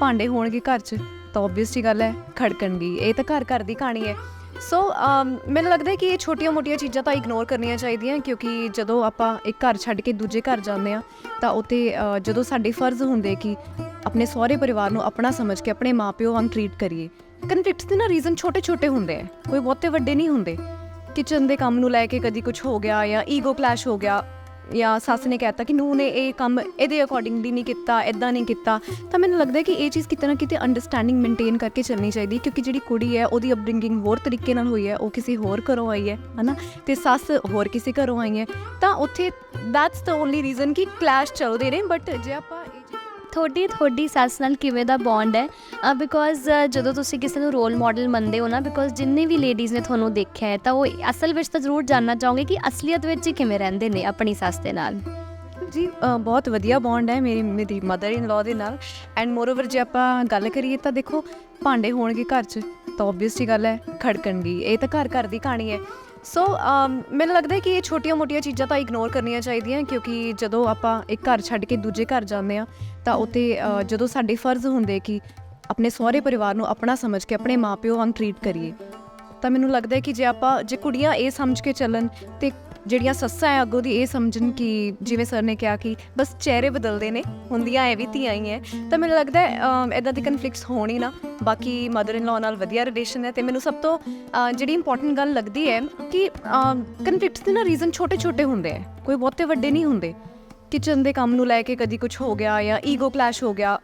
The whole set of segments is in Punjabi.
ਭਾਂਡੇ ਹੋਣਗੇ ਘਰ 'ਚ, ਤਾਂ obvious ਜੀ ਗੱਲ ਹੈ, ਖੜਕਣਗੀ, ਇਹ ਤਾਂ ਘਰ ਘਰ ਦੀ ਕਹਾਣੀ ਹੈ। ਸੋ ਮੈਨੂੰ ਲੱਗਦਾ ਹੈ ਕਿ ਇਹ ਛੋਟੀਆਂ-ਮੋਟੀਆਂ ਚੀਜ਼ਾਂ ਤਾਂ ਇਗਨੋਰ ਕਰਨੀਆਂ ਚਾਹੀਦੀਆਂ, ਕਿਉਂਕਿ ਜਦੋਂ ਆਪਾਂ ਇੱਕ ਘਰ ਛੱਡ ਕੇ ਦੂਜੇ ਘਰ ਜਾਂਦੇ ਆ ਤਾਂ ਉੱਥੇ ਜਦੋਂ ਸਾਡੇ ਫਰਜ਼ ਹੁੰਦੇ ਕਿ ਆਪਣੇ ਸਹੁਰੇ ਪਰਿਵਾਰ ਨੂੰ ਆਪਣਾ ਸਮਝ ਕੇ ਆਪਣੇ ਮਾਪਿਓ ਵਾਂਗ ਟਰੀਟ ਕਰੀਏ ਕਨਫਲਿਕਟਸ ਦੇ ਨਾ ਰੀਜ਼ਨ ਛੋਟੇ-ਛੋਟੇ ਹੁੰਦੇ ਆ, ਕੋਈ ਬਹੁਤੇ ਵੱਡੇ ਨਹੀਂ ਹੁੰਦੇ। ਕਿਚਨ ਦੇ ਕੰਮ ਨੂੰ ਲੈ ਕੇ ਕਦੀ ਕੁਝ ਹੋ ਗਿਆ ਜਾਂ ਈਗੋ ਕਲੈਸ਼ ਹੋ ਗਿਆ ਜਾਂ ਸੱਸ ਨੇ ਕਹਿਤਾ ਕਿ ਨੂੰ ਨੇ ਇਹ ਕੰਮ ਇਹਦੇ ਅਕੋਰਡਿੰਗਲੀ ਨਹੀਂ ਕੀਤਾ ਇਦਾਂ ਨਹੀਂ ਕੀਤਾ, ਤਾਂ ਮੈਨੂੰ ਲੱਗਦਾ ਕਿ ਇਹ ਚੀਜ਼ ਕਿਤੇ ਨਾ ਕਿਤੇ ਅੰਡਰਸਟੈਂਡਿੰਗ ਮੇਨਟੇਨ ਕਰਕੇ ਚੱਲਣੀ ਚਾਹੀਦੀ ਕਿਉਂਕਿ ਜਿਹੜੀ ਕੁੜੀ ਹੈ, ਉਹਦੀ ਅਪਬ੍ਰਿੰਗਿੰਗ ਹੋਰ ਤਰੀਕੇ ਨਾਲ ਹੋਈ ਹੈ, ਉਹ ਕਿਸੇ ਹੋਰ ਘਰੋਂ ਆਈ ਹੈ, ਹਨਾ? ਤੇ ਸੱਸ ਹੋਰ ਕਿਸੇ ਘਰੋਂ ਆਈ ਹੈ, ਤਾਂ ਉੱਥੇ ਦੈਟਸ ਦ ਓਨਲੀ ਰੀਜ਼ਨ ਕਿ ਕਲੈਸ਼ ਚੱਲਦੇ ਨੇ ਬਟ ਜੇ ਆਪਾਂ ਇਹ ਤੁਹਾਡੀ ਤੁਹਾਡੀ ਸੱਸ ਨਾਲ ਕਿਵੇਂ ਦਾ ਬੌਂਡ ਹੈ? ਬਿਕੋਜ਼ ਜਦੋਂ ਤੁਸੀਂ ਕਿਸੇ ਨੂੰ ਰੋਲ ਮਾਡਲ ਮੰਨਦੇ ਹੋ ਨਾ ਬਿਕੋਜ਼ ਜਿੰਨੇ ਵੀ ਲੇਡੀਜ਼ ਨੇ ਤੁਹਾਨੂੰ ਦੇਖਿਆ ਹੈ, ਤਾਂ ਉਹ ਅਸਲ ਵਿੱਚ ਤਾਂ ਜ਼ਰੂਰ ਜਾਨਣਾ ਚਾਹੋਗੇ ਕਿ ਅਸਲੀਅਤ ਵਿੱਚ ਹੀ ਕਿਵੇਂ ਰਹਿੰਦੇ ਨੇ ਆਪਣੀ ਸੱਸ ਦੇ ਨਾਲ। ਜੀ ਬਹੁਤ ਵਧੀਆ ਬੌਂਡ ਹੈ ਮੇਰੀ ਮੇਰੀ ਮਦਰ ਇਨ ਲਾਅ ਦੇ ਨਾਲ। ਐਂਡ ਮੋਰਓਵਰ ਜੇ ਆਪਾਂ ਗੱਲ ਕਰੀਏ ਤਾਂ ਦੇਖੋ, ਭਾਂਡੇ ਹੋਣਗੇ ਘਰ 'ਚ, ਤਾਂ obvious ਜੀ ਗੱਲ ਹੈ ਖੜਕਣਗੀ। ਇਹ ਤਾਂ ਘਰ ਘਰ ਦੀ ਕਹਾਣੀ ਹੈ। ਸੋ um, ਮੈਨੂੰ ਲੱਗਦਾ ਹੈ ਕਿ ਇਹ ਛੋਟੀਆਂ-ਮੋਟੀਆਂ ਚੀਜ਼ਾਂ ਤਾਂ ਇਗਨੋਰ ਕਰਨੀਆਂ ਚਾਹੀਦੀਆਂ ਕਿਉਂਕਿ ਜਦੋਂ ਆਪਾਂ ਇੱਕ ਘਰ ਛੱਡ ਕੇ ਦੂਜੇ ਘਰ ਜਾਂਦੇ ਆ ਤਾਂ ਉੱਥੇ ਅ, ਜਦੋਂ ਸਾਡੇ ਫਰਜ਼ ਹੁੰਦੇ ਕਿ ਆਪਣੇ ਸਹੁਰੇ ਪਰਿਵਾਰ ਨੂੰ ਆਪਣਾ ਸਮਝ ਕੇ ਆਪਣੇ ਮਾਪਿਓ ਵਾਂਗ ਟਰੀਟ ਕਰੀਏ ਤਾਂ ਮੈਨੂੰ ਲੱਗਦਾ ਹੈ ਕਿ ਜੇ ਆਪਾਂ ਜੇ ਕੁੜੀਆਂ ਇਹ ਸਮਝ ਕੇ ਚੱਲਣ ਤੇ ਜਿਹੜੀਆਂ ਸੱਸਾਂ ਆ, ਅੱਗੋਂ ਦੀ ਇਹ ਸਮਝਣ ਕਿ ਜਿਵੇਂ ਸਰ ਨੇ ਕਿਹਾ ਕਿ ਬਸ ਚਿਹਰੇ ਬਦਲਦੇ ਨੇ, ਹੁੰਦੀਆਂ ਐ ਵੀ ਧੀਆਂ ਹੀ ਐ, ਤਾਂ ਮੈਨੂੰ ਲੱਗਦਾ ਹੈ ਇਦਾਂ ਦੀ ਕਨਫਲਿਕਟਸ ਹੋਣ ਹੀ ਨਾ। ਬਾਕੀ ਮਦਰ ਇਨ ਲਾਅ ਨਾਲ ਵਧੀਆ ਰਿਲੇਸ਼ਨ ਹੈ ਤੇ ਮੈਨੂੰ ਸਭ ਤੋਂ ਜਿਹੜੀ ਇੰਪੋਰਟੈਂਟ ਗੱਲ ਲੱਗਦੀ ਹੈ ਕਿ ਕਨਫਲਿਕਟਸ ਦੇ ਨਾ ਰੀਜ਼ਨ ਛੋਟੇ-ਛੋਟੇ ਹੁੰਦੇ ਆ ਕੋਈ ਬਹੁਤੇ ਵੱਡੇ ਨਹੀਂ ਹੁੰਦੇ। ਕਿਚਨ ਦੇ ਕੰਮ ਨੂੰ ਲੈ ਕੇ ਕਦੀ ਕੁਝ ਹੋ ਗਿਆ ਜਾਂ ਈਗੋ ਕਲੈਸ਼ ਹੋ ਗਿਆ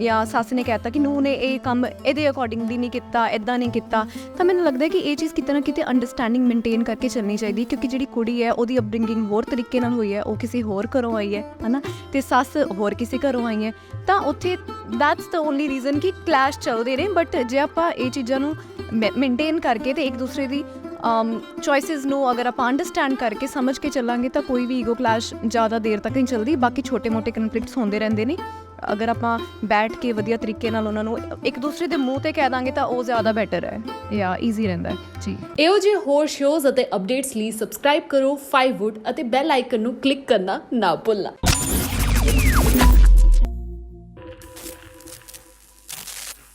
ਜਾਂ ਸੱਸ ਨੇ ਕਹਿਤਾ ਕਿ ਨੂੰ ਨੇ ਇਹ ਕੰਮ ਇਹਦੇ ਅਕੋਰਡਿੰਗਲੀ ਨਹੀਂ ਕੀਤਾ ਇਦਾਂ ਨਹੀਂ ਕੀਤਾ, ਤਾਂ ਮੈਨੂੰ ਲੱਗਦਾ ਕਿ ਇਹ ਚੀਜ਼ ਕਿਤੇ ਨਾ ਕਿਤੇ ਅੰਡਰਸਟੈਂਡਿੰਗ ਮੇਨਟੇਨ ਕਰਕੇ ਚੱਲਣੀ ਚਾਹੀਦੀ ਕਿਉਂਕਿ ਜਿਹੜੀ ਕੁੜੀ ਹੈ ਉਹਦੀ ਅਪਬ੍ਰਿੰਗਿੰਗ ਹੋਰ ਤਰੀਕੇ ਨਾਲ ਹੋਈ ਹੈ, ਉਹ ਕਿਸੇ ਹੋਰ ਘਰੋਂ ਆਈ ਹੈ, ਹਨਾ? ਤੇ ਸੱਸ ਹੋਰ ਕਿਸੇ ਘਰੋਂ ਆਈ ਹੈ, ਤਾਂ ਉੱਥੇ ਦੈਟਸ ਦ ਓਨਲੀ ਰੀਜ਼ਨ ਕਿ ਕਲੈਸ਼ ਚੱਲਦੇ ਨੇ ਬਟ ਜੇ ਆਪਾਂ ਇਹ ਚੀਜ਼ਾਂ ਨੂੰ ਮੇਨਟੇਨ ਕਰਕੇ ਤੇ ਇੱਕ ਦੂਸਰੇ ਦੀ ਚੋਇਸਸ ਨੂੰ ਅਗਰ ਆਪਾਂ ਅੰਡਰਸਟੈਂਡ ਕਰਕੇ ਸਮਝ ਕੇ ਚੱਲਾਂਗੇ ਤਾਂ ਕੋਈ ਵੀ ਈਗੋ ਕਲੈਸ਼ ਜ਼ਿਆਦਾ ਦੇਰ ਤੱਕ ਨਹੀਂ ਚੱਲਦੀ, ਬਾਕੀ ਛੋਟੇ-ਮੋਟੇ ਕਨਫਲਿਕਟਸ ਹੁੰਦੇ ਰਹਿੰਦੇ ਨੇ। ਅਗਰ ਆਪਾਂ ਬੈਠ ਕੇ ਵਧੀਆ ਤਰੀਕੇ ਨਾਲ ਉਹਨਾਂ ਨੂੰ ਇੱਕ ਦੂਸਰੇ ਦੇ ਮੂੰਹ ਤੇ ਕਹਿ ਦਾਂਗੇ ਤਾਂ ਉਹ ਜ਼ਿਆਦਾ ਬੈਟਰ ਹੈ। ਜਾਂ ਈਜ਼ੀ ਰਹਿੰਦਾ ਹੈ। ਜੀ। ਇਹੋ ਜਿਹੇ ਹੋਰ ਸ਼ੋਜ਼ ਅਤੇ ਅਪਡੇਟਸ ਲਈ ਸਬਸਕ੍ਰਾਈਬ ਕਰੋ 5wood ਅਤੇ ਬੈਲ ਆਈਕਨ ਨੂੰ ਕਲਿੱਕ ਕਰਨਾ ਨਾ ਭੁੱਲਣਾ।